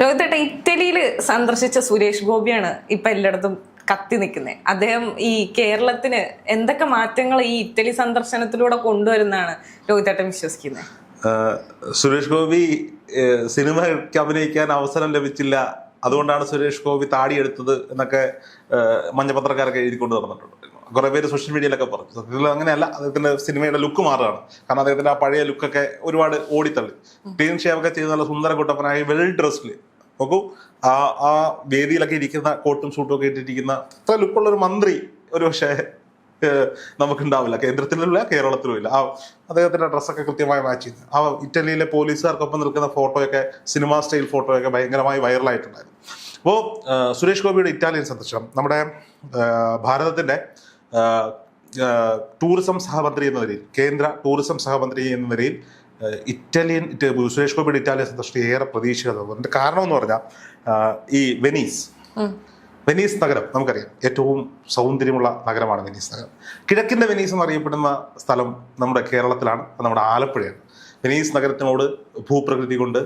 രോഹിത്തേട്ട ഇറ്റലിയിൽ സന്ദർശിച്ച സുരേഷ് ഗോപിയാണ് ഇപ്പൊ എല്ലായിടത്തും കത്തി നിൽക്കുന്നത് അദ്ദേഹം ഈ കേരളത്തിന് എന്തൊക്കെ മാറ്റങ്ങൾ ഈ ഇറ്റലി സന്ദർശനത്തിലൂടെ കൊണ്ടുവരുന്നാണ് രോഹിത്തേട്ടൻ വിശ്വസിക്കുന്നത് സുരേഷ് ഗോപി സിനിമയ്ക്ക് അഭിനയിക്കാൻ അവസരം ലഭിച്ചില്ല. അതുകൊണ്ടാണ് സുരേഷ് ഗോപി താടിയെടുത്തത് എന്നൊക്കെ മഞ്ഞപത്രക്കാരൊക്കെ എഴുതിക്കൊണ്ട് നടന്നിട്ടുണ്ട്. കുറേ പേര് സോഷ്യൽ മീഡിയയിലൊക്കെ പറഞ്ഞു. സത്യത്തിൽ അങ്ങനെയല്ല അദ്ദേഹത്തിന്റെ സിനിമയുടെ ലുക്ക് മാറുകയാണ്. കാരണം അദ്ദേഹത്തിന്റെ ആ പഴയ ലുക്കൊക്കെ ഒരുപാട് ഓടിത്തള്ളി. ക്ലീൻ ഷേവ് ഒക്കെ ചെയ്ത് നല്ല സുന്ദര കുട്ടപ്പനായി വെൽ ഡ്രസ്ഡിൽ നോക്കൂ ആ ആ വേദിയിലൊക്കെ ഇരിക്കുന്ന കോട്ടും സൂട്ടും ഒക്കെ ഇട്ടിരിക്കുന്ന അത്ര ലുക്കുള്ള ഒരു മന്ത്രി ഒരു പക്ഷേ നമുക്കുണ്ടാവില്ല. കേന്ദ്രത്തിലുമില്ല കേരളത്തിലും ഇല്ല ആ അദ്ദേഹത്തിന്റെ ഡ്രസ്സൊക്കെ കൃത്യമായി മാച്ച് ചെയ്ത്. ആ ഇറ്റലിയിലെ പോലീസുകാർക്കൊപ്പം നിൽക്കുന്ന ഫോട്ടോയൊക്കെ സിനിമാ സ്റ്റൈൽ ഫോട്ടോയൊക്കെ ഭയങ്കരമായി വൈറലായിട്ടുണ്ടായിരുന്നു അപ്പോൾ സുരേഷ് ഗോപിയുടെ ഇറ്റാലിയൻ സന്ദർശനം നമ്മുടെ ഭാരതത്തിന്റെ ടൂറിസം സഹമന്ത്രി എന്ന നിലയിൽ കേന്ദ്ര ടൂറിസം സഹമന്ത്രി എന്ന നിലയിൽ ഇറ്റാലിയൻ ഇറ്റ- സുരേഷ് ഗോപിയുടെ ഇറ്റാലിയൻ സന്ദർശനം ഏറെ പ്രതീക്ഷിക്കുന്നത് അതിന്റെ കാരണം എന്ന് പറഞ്ഞാൽ ഈ വെനീസ്. വെനീസ് നഗരം നമുക്കറിയാം. ഏറ്റവും സൗന്ദര്യമുള്ള നഗരമാണ് വെനീസ് നഗരം. കിഴക്കിന്റെ വെനീസ് എന്നറിയപ്പെടുന്ന സ്ഥലം നമ്മുടെ കേരളത്തിലാണ് നമ്മുടെ ആലപ്പുഴയാണ്. വെനീസ് നഗരത്തിനോട് ഭൂപ്രകൃതി കൊണ്ട്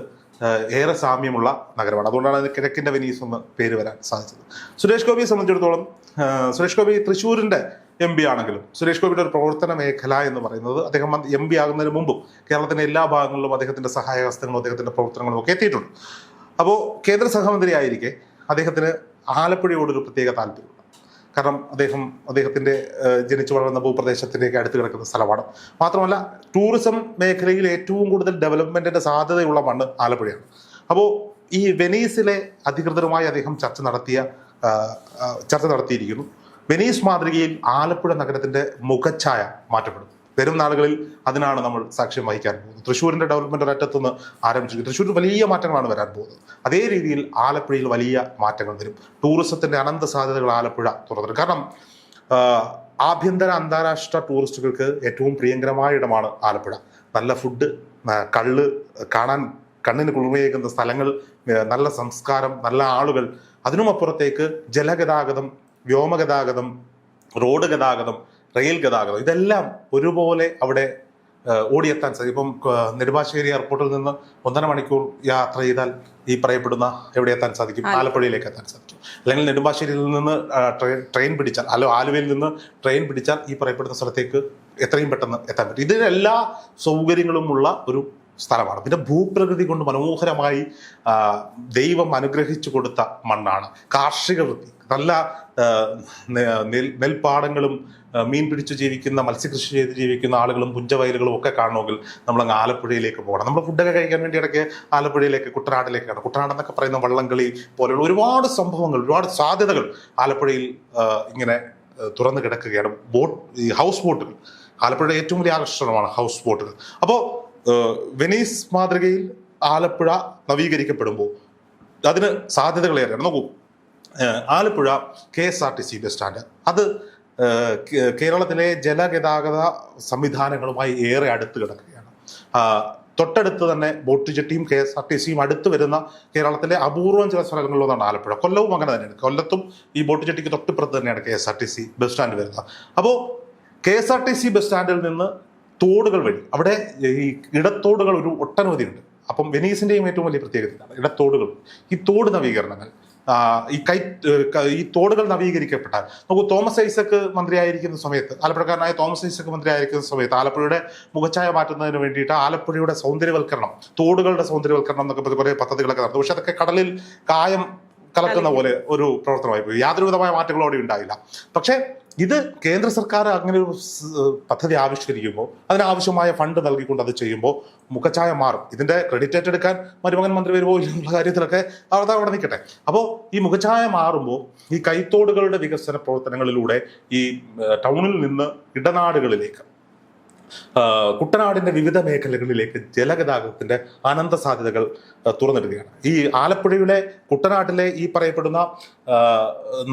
ഏറെ സാമ്യമുള്ള നഗരമാണ്. അതുകൊണ്ടാണ് അതിന് കിഴക്കിന്റെ വെനീസ് എന്ന് പേര് വരാൻ സാധിച്ചത്. സുരേഷ് ഗോപിയെ സംബന്ധിച്ചിടത്തോളം സുരേഷ് ഗോപി തൃശ്ശൂരിന്റെ എം പി ആണെങ്കിലും. സുരേഷ് ഗോപിയുടെ ഒരു പ്രവർത്തന മേഖല എന്ന് പറയുന്നത് അദ്ദേഹം എം പി ആകുന്നതിന് മുമ്പും കേരളത്തിന്റെ എല്ലാ ഭാഗങ്ങളിലും അദ്ദേഹത്തിന്റെ സഹായഹസ്തങ്ങളും അദ്ദേഹത്തിന്റെ പ്രവർത്തനങ്ങളും ഒക്കെ എത്തിയിട്ടുണ്ട്. അപ്പോൾ കേന്ദ്ര സഹമന്ത്രി ആയിരിക്കെ അദ്ദേഹത്തിന് ആലപ്പുഴയോടൊരു പ്രത്യേക താല്പര്യമുണ്ട്. കാരണം അദ്ദേഹം അദ്ദേഹത്തിന്റെ ജനിച്ചു വളർന്ന ഭൂപ്രദേശത്തിന്റെയൊക്കെ അടുത്ത് കിടക്കുന്ന സ്ഥലമാണ്. മാത്രമല്ല ടൂറിസം മേഖലയിൽ ഏറ്റവും കൂടുതൽ ഡെവലപ്മെന്റിന്റെ സാധ്യതയുള്ള മണ്ണ് ആലപ്പുഴയാണ്. അപ്പോൾ ഈ വെനീസിലെ അധികൃതരുമായി അദ്ദേഹം ചർച്ച നടത്തിയ ചർച്ച നടത്തിയിരിക്കുന്നു. വെനീസ് മാതൃകയിൽ ആലപ്പുഴ നഗരത്തിന്റെ മുഖച്ഛായ മാറ്റപ്പെടും വരും നാളുകളിൽ അതിനാണ് നമ്മൾ സാക്ഷ്യം വഹിക്കാൻ പോകുന്നത്. തൃശ്ശൂരിന്റെ ഡെവലപ്മെന്റ് ഒരറ്റത്തുനിന്ന് ആരംഭിച്ചു തൃശ്ശൂർ വലിയ മാറ്റങ്ങളാണ് വരാൻ പോകുന്നത്. അതേ രീതിയിൽ ആലപ്പുഴയിൽ വലിയ മാറ്റങ്ങൾ വരും. ടൂറിസത്തിന്റെ അനന്ത സാധ്യതകൾ ആലപ്പുഴ തുറന്നു കാരണം ആഭ്യന്തര അന്താരാഷ്ട്ര ടൂറിസ്റ്റുകൾക്ക് ഏറ്റവും പ്രിയങ്കരമായ ഇടമാണ് ആലപ്പുഴ. നല്ല ഫുഡ് കള്ള് കാണാൻ കണ്ണിന് കുളിർമയേക്കുന്ന സ്ഥലങ്ങൾ നല്ല സംസ്കാരം നല്ല ആളുകൾ. അതിനുമപ്പുറത്തേക്ക് ജലഗതാഗതം വ്യോമഗതാഗതം റോഡ് ഗതാഗതം റെയിൽ ഗതാഗതം ഇതെല്ലാം ഒരുപോലെ അവിടെ ഓടിയെത്താൻ സാധിക്കും. ഇപ്പം നെടുമ്പാശ്ശേരി എയർപോർട്ടിൽ നിന്ന് ഒന്നര മണിക്കൂർ യാത്ര ചെയ്താൽ ഈ പറയപ്പെടുന്ന എവിടെ എത്താൻ സാധിക്കും? ആലപ്പുഴയിലേക്ക് എത്താൻ സാധിക്കും. അല്ലെങ്കിൽ നെടുമ്പാശ്ശേരിയിൽ നിന്ന് ട്രെയിൻ ട്രെയിൻ പിടിച്ചാൽ അല്ലോ ആലുവയിൽ നിന്ന് ട്രെയിൻ പിടിച്ചാൽ ഈ പറയപ്പെടുന്ന സ്ഥലത്തേക്ക് എത്രയും പെട്ടെന്ന് എത്താൻ പറ്റും. ഇതിന് എല്ലാ സൗകര്യങ്ങളുമുള്ള ഒരു സ്ഥലമാണ്. പിന്നെ ഭൂപ്രകൃതി കൊണ്ട് മനോഹരമായി ദൈവം അനുഗ്രഹിച്ചു കൊടുത്ത മണ്ണാണ്. കാർഷിക വൃത്തി. നല്ല നെൽപ്പാടങ്ങളും മീൻ പിടിച്ചു ജീവിക്കുന്ന മത്സ്യകൃഷി ചെയ്ത് ജീവിക്കുന്ന ആളുകളും പുഞ്ചവയലുകളും ഒക്കെ കാണണമെങ്കിൽ നമ്മൾ അങ്ങ് ആലപ്പുഴയിലേക്ക് പോകണം. നമ്മൾ ഫുഡൊക്കെ കഴിക്കാൻ വേണ്ടി ഇടയ്ക്ക് ആലപ്പുഴയിലേക്ക് കുട്ടനാട്ടിലേക്കാണ്. കുട്ടനാട് എന്നൊക്കെ പറയുന്ന വള്ളംകളി പോലെയുള്ള ഒരുപാട് സംഭവങ്ങൾ ഒരുപാട് സാധ്യതകൾ ആലപ്പുഴയിൽ ഇങ്ങനെ തുറന്നു കിടക്കുകയാണ്. ബോട്ട് ഹൗസ് ബോട്ടുകൾ ആലപ്പുഴയുടെ ഏറ്റവും വലിയ ആകർഷണമാണ് ഹൗസ് ബോട്ടുകൾ അപ്പോൾ വെനീസ് മാതൃകയിൽ ആലപ്പുഴ നവീകരിക്കപ്പെടുമ്പോൾ അതിന് സാധ്യതകളേറെയാണ് നോക്കൂ. Alappuzha K S R T C bus stand. അത് കേരളത്തിലെ ജലഗതാഗത സംവിധാനങ്ങളുമായി ഏറെ അടുത്ത് കിടക്കുകയാണ്. തൊട്ടടുത്ത് തന്നെ ബോട്ട് ജെട്ടിയും കെ എസ് ആർ ടി സിയും അടുത്ത് വരുന്ന കേരളത്തിലെ അപൂർവം ചില സ്ഥലങ്ങളിലൊന്നാണ് ആലപ്പുഴ. കൊല്ലവും അങ്ങനെ തന്നെയാണ്. കൊല്ലത്തും ഈ ബോട്ട് ജെട്ടിക്ക് തൊട്ടിപ്പുറത്ത് തന്നെയാണ് K S R T C bus stand വരുന്നത്. അപ്പോൾ K S R T C bus സ്റ്റാൻഡിൽ നിന്ന് തോടുകൾ വഴി. അവിടെ ഈ ഇടത്തോടുകൾ ഒരു ഒട്ടനവധി ഉണ്ട് അപ്പം വെനീസിന്റെയും ഏറ്റവും വലിയ പ്രത്യേകത ഇതാണ്. ഇടത്തോടുകൾ. ഈ തോട് നവീകരണങ്ങൾ. ഈ കൈ ഈ തോടുകൾ നവീകരിക്കപ്പെട്ടാൽ. നമുക്ക് തോമസ് ഐസക്ക് മന്ത്രിയായിരിക്കുന്ന സമയത്ത് ആലപ്പുഴക്കാരനായ തോമസ് ഐസക്ക് മന്ത്രിയായിരിക്കുന്ന സമയത്ത് ആലപ്പുഴയുടെ മുഖച്ഛായ മാറ്റുന്നതിന് വേണ്ടിയിട്ട് ആലപ്പുഴയുടെ സൗന്ദര്യവൽക്കരണം തോടുകളുടെ സൗന്ദര്യവൽക്കരണം എന്നൊക്കെ കുറേ പദ്ധതികളൊക്കെ നടന്നു. പക്ഷെ അതൊക്കെ കടലിൽ കായം കലക്കുന്ന പോലെ ഒരു പ്രവർത്തനമായി പോയി. യാതൊരുവിധമായ മാറ്റങ്ങളും അവിടെ ഉണ്ടായില്ല. പക്ഷേ ഇത് കേന്ദ്ര സർക്കാർ അങ്ങനെ ഒരു പദ്ധതി ആവിഷ്കരിക്കുമ്പോൾ അതിനാവശ്യമായ ഫണ്ട് നൽകിക്കൊണ്ട് അത് ചെയ്യുമ്പോൾ മുഖച്ഛായ മാറും. ഇതിന്റെ ക്രെഡിറ്റ് ഏറ്റെടുക്കാൻ മരുമകൻ മന്ത്രി വരുമോ എന്നുള്ള കാര്യത്തിലൊക്കെ അവിടെ അവിടെ നിൽക്കട്ടെ. അപ്പോൾ ഈ മുഖച്ഛായ മാറുമ്പോൾ ഈ കൈത്തോടുകളുടെ വികസന പ്രവർത്തനങ്ങളിലൂടെ ഈ ടൗണിൽ നിന്ന് ഇടനാടുകളിലേക്ക് കുട്ടനാടിന്റെ വിവിധ മേഖലകളിലേക്ക് ജലഗതാഗതത്തിന്റെ അനന്ത സാധ്യതകൾ തുറന്നിടുകയാണ്. ഈ ആലപ്പുഴയുടെ കുട്ടനാട്ടിലെ ഈ പറയപ്പെടുന്ന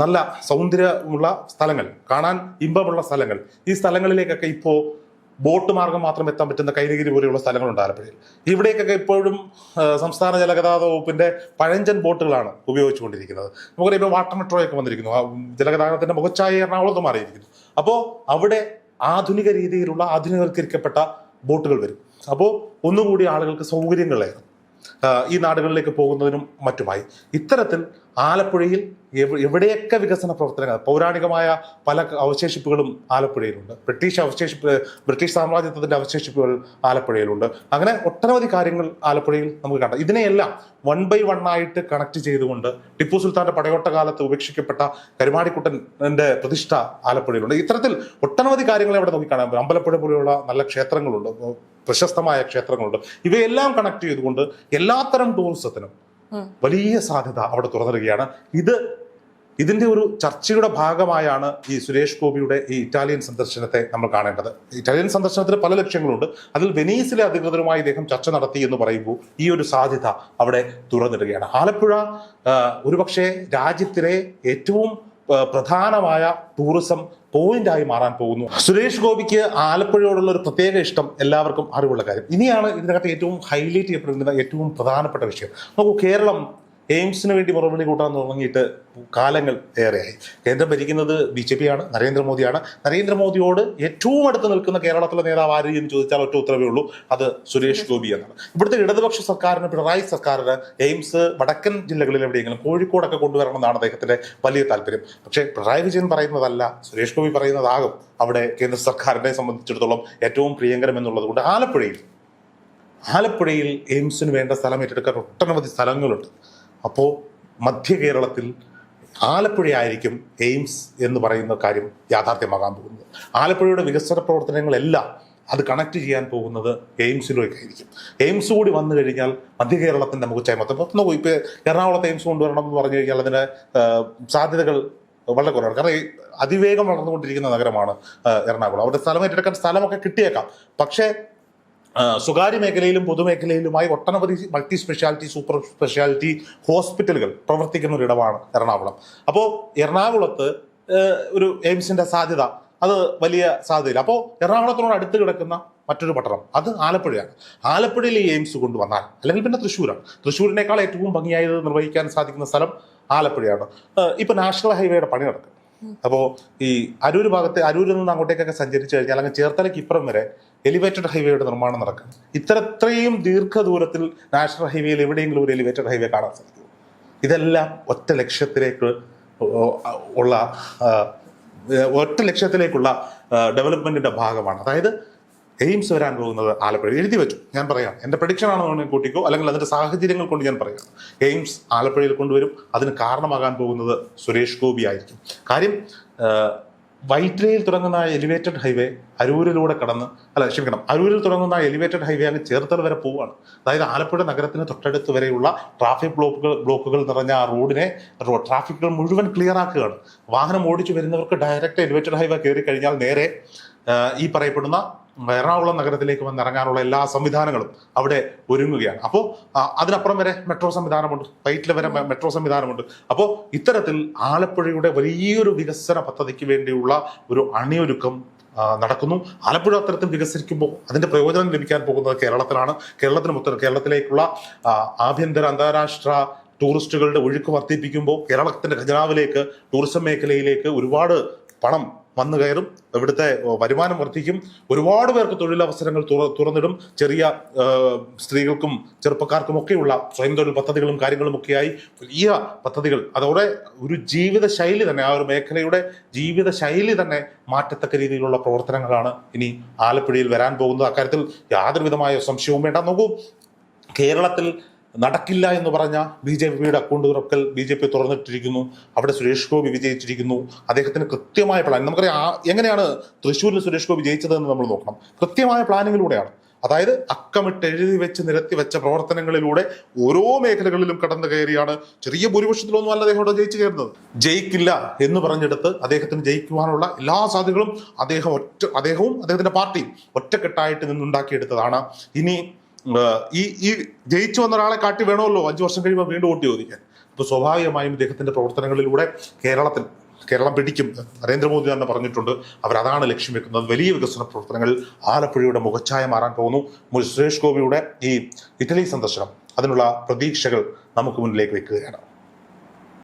നല്ല സൗന്ദര്യമുള്ള സ്ഥലങ്ങൾ കാണാൻ ഇമ്പമുള്ള സ്ഥലങ്ങൾ ഈ സ്ഥലങ്ങളിലേക്കൊക്കെ ഇപ്പോൾ ബോട്ട് മാർഗം മാത്രം എത്താൻ പറ്റുന്ന കൈനഗിരി പോലെയുള്ള സ്ഥലങ്ങളുണ്ട് ആലപ്പുഴയിൽ. ഇവിടേക്കൊക്കെ ഇപ്പോഴും സംസ്ഥാന ജലഗതാഗത വകുപ്പിന്റെ പഴഞ്ചൻ ബോട്ടുകളാണ് ഉപയോഗിച്ചുകൊണ്ടിരിക്കുന്നത്. നമുക്കറിയാം ഇപ്പോൾ വാട്ടർ മെട്രോയൊക്കെ വന്നിരിക്കുന്നു ജലഗതാഗതത്തിന്റെ മുഖച്ഛായ എറണാകുളത്ത് മാറിയിരിക്കുന്നു. അപ്പോൾ അവിടെ ആധുനിക രീതിയിലുള്ള ആധുനികവൽക്കരിക്കപ്പെട്ട ബോട്ടുകൾ വരും. അപ്പോൾ ഒന്നുകൂടി ആളുകൾക്ക് സൗകര്യങ്ങളേറും ഈ നാടുകളിലേക്ക് പോകുന്നതിനും മറ്റുമായി. ഇത്തരത്തിൽ ആലപ്പുഴയിൽ എവിടെയൊക്കെ വികസന പ്രവർത്തനങ്ങൾ പൗരാണികമായ പല അവശേഷിപ്പുകളും ആലപ്പുഴയിലുണ്ട്. British അവശേഷിപ്പ് British സാമ്രാജ്യത്വത്തിന്റെ അവശേഷിപ്പുകൾ ആലപ്പുഴയിലുണ്ട്. അങ്ങനെ ഒട്ടനവധി കാര്യങ്ങൾ ആലപ്പുഴയിൽ നമുക്ക് കാണാം ഇതിനെയെല്ലാം വൺ ബൈ വൺ ആയിട്ട് കണക്ട് ചെയ്തുകൊണ്ട് ടിപ്പു സുൽത്താന്റെ പടയോട്ട കാലത്ത് ഉപേക്ഷിക്കപ്പെട്ട കരുമാടിക്കുട്ടന്റെ പ്രതിഷ്ഠ ആലപ്പുഴയിലുണ്ട്. ഇത്തരത്തിൽ ഒട്ടനവധി കാര്യങ്ങൾ അവിടെ നോക്കി കാണാം അമ്പലപ്പുഴ പോലെയുള്ള നല്ല ക്ഷേത്രങ്ങളുണ്ട്. പ്രശസ്തമായ ക്ഷേത്രങ്ങളുണ്ട്. ഇവയെല്ലാം കണക്ട് ചെയ്തുകൊണ്ട് എല്ലാത്തരം ടൂറിസത്തിനും വലിയ സാധ്യത അവിടെ തുറന്നിടുകയാണ് ഇത് ഇതിന്റെ ഒരു ചർച്ചയുടെ ഭാഗമായാണ് ഈ സുരേഷ് ഗോപിയുടെ ഈ ഇറ്റാലിയൻ സന്ദർശനത്തെ നമ്മൾ കാണേണ്ടത്. ഇറ്റാലിയൻ സന്ദർശനത്തിന് പല ലക്ഷ്യങ്ങളുണ്ട്. അതിൽ വെനീസിലെ അധികൃതരുമായി ഇദ്ദേഹം ചർച്ച നടത്തി എന്ന് പറയുമ്പോൾ ഈ ഒരു സാധ്യത അവിടെ തുറന്നിടുകയാണ്. ആലപ്പുഴ ഒരുപക്ഷെ രാജ്യത്തിലെ ഏറ്റവും പ്രധാനമായ ടൂറിസം പോയിന്റായി മാറാൻ പോകുന്നു. സുരേഷ് ഗോപിക്ക് ആലപ്പുഴയോടുള്ള ഒരു പ്രത്യേക ഇഷ്ടം എല്ലാവർക്കും അറിവുള്ള കാര്യം. ഇനിയാണ് ഇതിനകത്ത് ഏറ്റവും ഹൈലൈറ്റ് ചെയ്യപ്പെടുന്ന ഏറ്റവും പ്രധാനപ്പെട്ട വിഷയം. നോക്കൂ കേരളം എയിംസിന് വേണ്ടി മറുപടി കൂട്ടാൻ തുടങ്ങിയിട്ട് കാലങ്ങൾ ഏറെയായി. കേന്ദ്രം ഭരിക്കുന്നത് ബി ജെ പി ആണ് നരേന്ദ്രമോദിയാണ്. നരേന്ദ്രമോദിയോട് ഏറ്റവും അടുത്ത് നിൽക്കുന്ന കേരളത്തിലെ നേതാവ് ആര് എന്ന് ചോദിച്ചാൽ ഒറ്റ ഉത്തരവേ ഉള്ളൂ. അത് സുരേഷ് ഗോപി എന്നാണ്. ഇവിടുത്തെ ഇടതുപക്ഷ സർക്കാരിന് പിണറായി സർക്കാരിന് എയിംസ് വടക്കൻ ജില്ലകളിൽ എവിടെയെങ്കിലും കോഴിക്കോടൊക്കെ കൊണ്ടുവരണം എന്നാണ് അദ്ദേഹത്തിന്റെ വലിയ താല്പര്യം. പക്ഷേ പിണറായി വിജയൻ പറയുന്നതല്ല സുരേഷ് ഗോപി പറയുന്നതാകും അവിടെ കേന്ദ്ര സർക്കാരിനെ സംബന്ധിച്ചിടത്തോളം ഏറ്റവും പ്രിയങ്കരം എന്നുള്ളത് കൊണ്ട് ആലപ്പുഴയിൽ ആലപ്പുഴയിൽ എയിംസിന് വേണ്ട സ്ഥലം ഏറ്റെടുക്കാൻ ഒട്ടനവധി സ്ഥലങ്ങളുണ്ട്. അപ്പോൾ മധ്യ കേരളത്തിൽ ആലപ്പുഴയായിരിക്കും എയിംസ് എന്ന് പറയുന്ന കാര്യം യാഥാർത്ഥ്യമാകാൻ പോകുന്നത്. ആലപ്പുഴയുടെ വികസന പ്രവർത്തനങ്ങളെല്ലാം അത് കണക്ട് ചെയ്യാൻ പോകുന്നത് എയിംസിലേക്കായിരിക്കും എയിംസ് കൂടി വന്നു കഴിഞ്ഞാൽ മധ്യ കേരളത്തിന്റെ നമുക്ക് മൊത്തം ഇപ്പം നോക്കൂ. ഇപ്പോൾ എറണാകുളത്ത് എയിംസ് കൊണ്ടുവരണം എന്ന് പറഞ്ഞു കഴിഞ്ഞാൽ അതിന്റെ സാധ്യതകൾ വളരെ കുറവാണ്. കാരണം അതിവേഗം വളർന്നുകൊണ്ടിരിക്കുന്ന നഗരമാണ് എറണാകുളം. അവിടെ സ്ഥലം ഏറ്റെടുക്കാൻ സ്ഥലമൊക്കെ കിട്ടിയേക്കാം. പക്ഷേ സ്വകാര്യ മേഖലയിലും പൊതുമേഖലയിലുമായി ഒട്ടനവധി മൾട്ടി സ്പെഷ്യാലിറ്റി സൂപ്പർ സ്പെഷ്യാലിറ്റി ഹോസ്പിറ്റലുകൾ പ്രവർത്തിക്കുന്ന ഒരിടമാണ് എറണാകുളം. അപ്പോൾ എറണാകുളത്ത് ഒരു എയിംസിന്റെ സാധ്യത അത് വലിയ സാധ്യതയില്ല. അപ്പോൾ എറണാകുളത്തിനോട് അടുത്ത് കിടക്കുന്ന മറ്റൊരു പട്ടണം അത് ആലപ്പുഴയാണ്. ആലപ്പുഴയിൽ ഈ എയിംസ് കൊണ്ടുവന്നാൽ അല്ലെങ്കിൽ പിന്നെ തൃശ്ശൂരാണ്. തൃശ്ശൂരിനേക്കാൾ ഏറ്റവും ഭംഗിയായത് നിർവഹിക്കാൻ സാധിക്കുന്ന സ്ഥലം ആലപ്പുഴയാണ്. ഇപ്പൊ നാഷണൽ ഹൈവേയുടെ പണി നടക്കും അപ്പോൾ ഈ അരൂർ ഭാഗത്ത് അരൂരിൽ നിന്ന് അങ്ങോട്ടേക്കൊക്കെ സഞ്ചരിച്ചു കഴിഞ്ഞാൽ അല്ലെങ്കിൽ ചേർത്തലയ്ക്ക് ഇപ്പുറം വരെ എലിവേറ്റഡ് ഹൈവേയുടെ നിർമ്മാണം നടക്കും. ഇത്രയും ദീർഘദൂരത്തിൽ നാഷണൽ ഹൈവേയിൽ എവിടെയെങ്കിലും ഒരു എലിവേറ്റഡ് ഹൈവേ കാണാൻ സാധിക്കും ഇതെല്ലാം ഒറ്റ ലക്ഷ്യത്തിലേക്ക് ഉള്ള ഒറ്റ ലക്ഷ്യത്തിലേക്കുള്ള ഡെവലപ്മെന്റിന്റെ ഭാഗമാണ്. അതായത് എയിംസ് വരാൻ പോകുന്നത് ആലപ്പുഴ എഴുതി വെച്ചു. ഞാൻ പറയാം. എന്റെ പ്രഡിക്ഷൻ ആണെന്ന് കൂട്ടിക്കോ? അല്ലെങ്കിൽ അതിന്റെ സാഹചര്യങ്ങൾ കൊണ്ട് ഞാൻ പറയാം. എയിംസ് ആലപ്പുഴയിൽ കൊണ്ടുവരും. അതിന് കാരണമാകാൻ പോകുന്നത് സുരേഷ് ഗോപി ആയിരിക്കും. കാര്യം വൈറ്റിലയിൽ തുടങ്ങുന്ന എലിവേറ്റഡ് ഹൈവേ അരൂരിലൂടെ കടന്ന് അല്ല ക്ഷമിക്കണം. അരൂരിൽ തുടങ്ങുന്ന എലിവേറ്റഡ് ഹൈവേ അങ്ങ് ചേർത്തല വരെ പോവുകയാണ് അതായത് ആലപ്പുഴ നഗരത്തിന് തൊട്ടടുത്ത് വരെയുള്ള ട്രാഫിക് ബ്ലോക്കുകൾ ബ്ലോക്കുകൾ നിറഞ്ഞ ആ റോഡിനെ റോഡ് ട്രാഫിക്കുകൾ മുഴുവൻ ക്ലിയർ ആക്കുകയാണ്. വാഹനം ഓടിച്ചു വരുന്നവർക്ക് ഡയറക്റ്റ് എലിവേറ്റഡ് ഹൈവേ കയറി കഴിഞ്ഞാൽ നേരെ ഈ പറയപ്പെടുന്ന എറണാകുളം നഗരത്തിലേക്ക് വന്ന് ഇറങ്ങാനുള്ള എല്ലാ സംവിധാനങ്ങളും അവിടെ ഒരുങ്ങുകയാണ്. അപ്പോൾ അതിനപ്പുറം വരെ മെട്രോ സംവിധാനമുണ്ട്. ടൈറ്റിൽ വരെ മെട്രോ സംവിധാനമുണ്ട്. അപ്പോൾ ഇത്തരത്തിൽ ആലപ്പുഴയുടെ വലിയൊരു വികസന പദ്ധതിക്ക് വേണ്ടിയുള്ള ഒരു അണിയൊരുക്കം നടക്കുന്നു. ആലപ്പുഴ അത്തരത്തിൽ വികസിക്കുമ്പോൾ അതിന്റെ പ്രയോജനം ലഭിക്കാൻ പോകുന്നത് കേരളത്തിലാണ്. കേരളത്തിന് മൊത്തം കേരളത്തിലേക്കുള്ള ആഭ്യന്തര അന്താരാഷ്ട്ര ടൂറിസ്റ്റുകളുടെ ഒഴുക്ക് വർദ്ധിപ്പിക്കുമ്പോൾ കേരളത്തിന്റെ ഖജനാവിലേക്ക് ടൂറിസം മേഖലയിലേക്ക് ഒരുപാട് പണം വന്നു കയറും. ഇവിടുത്തെ വരുമാനം വർദ്ധിക്കും. ഒരുപാട് പേർക്ക് തൊഴിലവസരങ്ങൾ തുറ- തുറന്നിടും. ചെറിയ സ്ത്രീകൾക്കും ചെറുപ്പക്കാർക്കും ഒക്കെയുള്ള സ്വയം തൊഴിൽ പദ്ധതികളും കാര്യങ്ങളും ഒക്കെയായി വലിയ പദ്ധതികൾ. അതോടെ ഒരു ജീവിത ശൈലി തന്നെ ആ ഒരു മേഖലയുടെ ജീവിത ശൈലി തന്നെ മാറ്റത്തക്ക രീതിയിലുള്ള പ്രവർത്തനങ്ങളാണ് ഇനി ആലപ്പുഴയിൽ വരാൻ പോകുന്നത്. അക്കാര്യത്തിൽ യാതൊരു വിധമായ സംശയവും വേണ്ട. നോക്കൂ കേരളത്തിൽ നടക്കില്ല എന്ന് പറഞ്ഞ ബി ജെ പിയുടെ അക്കൗണ്ട് തുറക്കൽ ബി ജെ പി തുറന്നിട്ടിരിക്കുന്നു. അവിടെ സുരേഷ് ഗോപി വിജയിച്ചിരിക്കുന്നു. അദ്ദേഹത്തിന് കൃത്യമായ പ്ലാൻ നമുക്കറിയാം എങ്ങനെയാണ് തൃശ്ശൂരിൽ സുരേഷ് ഗോപി ജയിച്ചതെന്ന് നമ്മൾ നോക്കണം. കൃത്യമായ പ്ലാനിങ്ങിലൂടെയാണ്. അതായത് അക്കമിട്ട് എഴുതി വെച്ച് നിരത്തി വെച്ച പ്രവർത്തനങ്ങളിലൂടെ ഓരോ മേഖലകളിലും കടന്നു കയറിയാണ്. ചെറിയ ഭൂരിപക്ഷത്തിലൊന്നും അല്ല അദ്ദേഹം അവിടെ ജയിച്ചു കയറുന്നത്. ജയിക്കില്ല എന്ന് പറഞ്ഞെടുത്ത് അദ്ദേഹത്തിന് ജയിക്കുവാനുള്ള എല്ലാ സാധ്യതകളും അദ്ദേഹം ഒറ്റ അദ്ദേഹവും അദ്ദേഹത്തിന്റെ പാർട്ടിയും ഒറ്റക്കെട്ടായിട്ട് നിന്നുണ്ടാക്കിയെടുത്തതാണ് ഇനി ഈ ഈ ജയിച്ചു വന്ന ഒരാളെ കാട്ടി വേണമല്ലോ? അഞ്ചു വർഷം കഴിയുമ്പോൾ വീണ്ടും വോട്ട് ചോദിക്കാൻ. അപ്പൊ സ്വാഭാവികമായും ഇദ്ദേഹത്തിന്റെ പ്രവർത്തനങ്ങളിലൂടെ കേരളത്തിൽ കേരളം പിടിക്കും. നരേന്ദ്രമോദി തന്നെ പറഞ്ഞിട്ടുണ്ട് അവരതാണ് ലക്ഷ്യം വെക്കുന്നത്. വലിയ വികസന പ്രവർത്തനങ്ങൾ ആലപ്പുഴയുടെ മുഖച്ഛായ മാറാൻ പോകുന്നു. സുരേഷ് ഗോപിയുടെ ഈ ഇറ്റലി സന്ദർശനം അതിനുള്ള പ്രതീക്ഷകൾ നമുക്ക് മുന്നിലേക്ക് വെക്കുകയാണ്